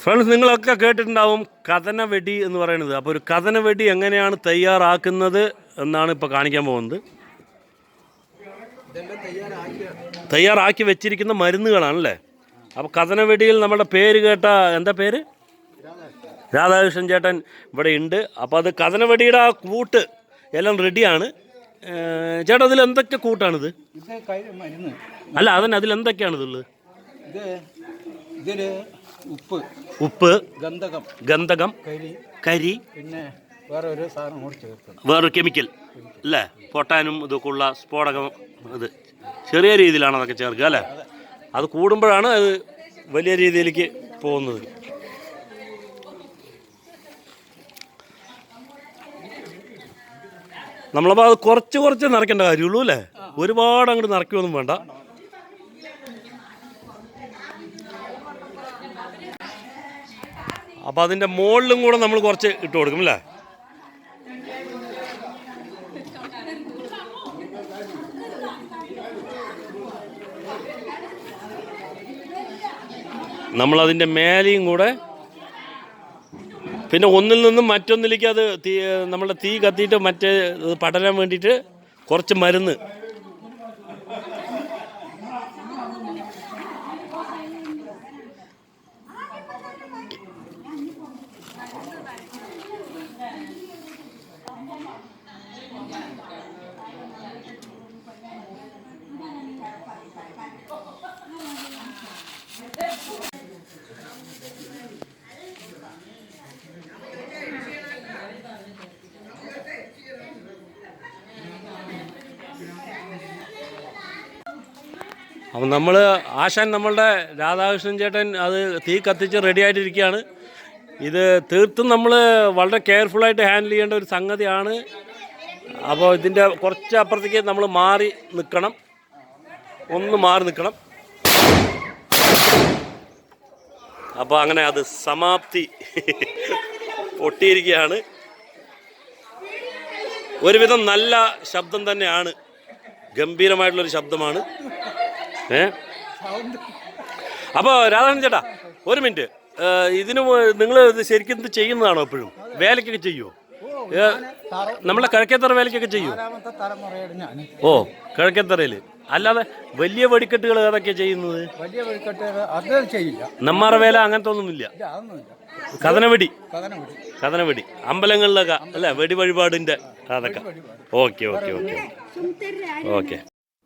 Friends നിങ്ങളൊക്കെ കേട്ടിട്ടുണ്ടാവും കഥന വെടി എന്ന് പറയുന്നത്. അപ്പോൾ ഒരു കഥന വെടി എങ്ങനെയാണ് തയ്യാറാക്കുന്നത് എന്നാണ് ഇപ്പോൾ കാണിക്കാൻ പോകുന്നത്. തയ്യാറാക്കി വെച്ചിരിക്കുന്ന മരുന്നുകളാണല്ലേ? അപ്പോൾ കഥന വെടിയിൽ നമ്മുടെ പേര് കേട്ട എന്താ പേര്? രാധാകൃഷ്ണൻ. ചേട്ടൻ ഇവിടെ ഉണ്ട്. അപ്പോൾ അത് കഥന വെടിയുടെ ആ കൂട്ട് എല്ലാം റെഡിയാണ്. ചേട്ടാ അതിൽ എന്തൊക്കെ കൂട്ടാണിത്? അല്ല അതന്നെ അതിൽ എന്തൊക്കെയാണിതുള്ളത്? ഇതിൽ ഉപ്പ് ഉപ്പ് ഗന്ധകം ഗന്ധകം കരി കരി പിന്നെ വേറെ ഒരു സാധനം കൂടി ചേർക്കണം. വേറൊരു കെമിക്കൽ അല്ലേ? പൊട്ടാനും ഇതൊക്കെ ഉള്ള സ്ഫോടകം ഇത് ചെറിയ രീതിയിലാണ് അതൊക്കെ ചേർക്കുക അല്ലേ? അത് കൂടുമ്പോഴാണ് അത് വലിയ രീതിയിലേക്ക് പോകുന്നത്. നമ്മളപ്പോൾ അത് കുറച്ച് കുറച്ച് നിറയ്ക്കേണ്ട കാര്യമുള്ളൂ അല്ലേ? ഒരുപാട് അങ്ങോട്ട് നിറയ്ക്കുമൊന്നും വേണ്ട. അപ്പോൾ അതിന്റെ മുകളിലും കൂടെ നമ്മൾ കുറച്ച് ഇട്ട് കൊടുക്കും അല്ലേ? നമ്മളതിന്റെ മേലെയും കൂടെ പിന്നെ ഒന്നിൽ നിന്നും മറ്റൊന്നിലേക്ക് അത് തീ നമ്മളുടെ തീ കത്തിയിട്ട് മറ്റേ പടരാൻ വേണ്ടിയിട്ട് കുറച്ച് മരുന്ന് അപ്പം നമ്മൾ ആശാൻ നമ്മളുടെ രാധാകൃഷ്ണൻ ചേട്ടൻ അത് തീ കത്തിച്ച് റെഡി ആയിട്ടിരിക്കുകയാണ്. ഇത് തീർത്തും നമ്മൾ വളരെ കെയർഫുള്ളായിട്ട് ഹാൻഡിൽ ചെയ്യേണ്ട ഒരു സംഗതിയാണ്. അപ്പോൾ ഇതിന്റെ കുറച്ച് അപ്പുറത്തേക്ക് നമ്മൾ മാറി നിൽക്കണം ഒന്ന് മാറി നിൽക്കണം അപ്പോൾ അങ്ങനെ അത് സമാപ്തി പൊട്ടിയിരിക്കുകയാണ്. ഒരുവിധം നല്ല ശബ്ദം തന്നെയാണ്. ഗംഭീരമായിട്ടുള്ളൊരു ശബ്ദമാണ്. ഏ? അപ്പോൾ രാധാകൃഷ്ണൻ ചേട്ടാ ഒരു മിനിറ്റ്. ഇതിന് നിങ്ങൾ ഇത് ശരിക്കും ഇത് ചെയ്യുന്നതാണോ എപ്പോഴും? വേലയ്ക്കൊക്കെ ചെയ്യുമോ നമ്മളെ കിഴക്കേത്തറ വേലയ്ക്കൊക്കെ ചെയ്യും ഓ കിഴക്കേത്തറയിൽ അല്ലാതെ വലിയ വെടിക്കെട്ടുകൾ ഏതൊക്കെ ചെയ്യുന്നത്? വലിയ വെടിക്കെട്ട് അത് ചെയ്യില്ല. നമ്മാറ വേല അങ്ങനത്തെ ഒന്നുമില്ല കഥനവെടി. കഥന വിടി കഥനവെടി. അമ്പലങ്ങളിലൊക്കെ അല്ലേ? വെടി വഴിപാടിന്റെ അതൊക്കെ okay okay okay okay.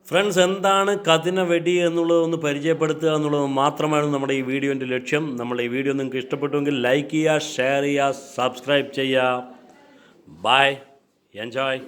Friends എന്താണ് കഥന വെടി എന്നുള്ളത് ഒന്ന് പരിചയപ്പെടുത്തുക എന്നുള്ളത് മാത്രമാണ് നമ്മുടെ ഈ വീഡിയോന്റെ ലക്ഷ്യം. നമ്മുടെ ഈ വീഡിയോ നിങ്ങൾക്ക് ഇഷ്ടപ്പെട്ടുവെങ്കിൽ ലൈക്ക് ചെയ്യുക ഷെയർ ചെയ്യുക സബ്സ്ക്രൈബ് ചെയ്യുക. Bye enjoy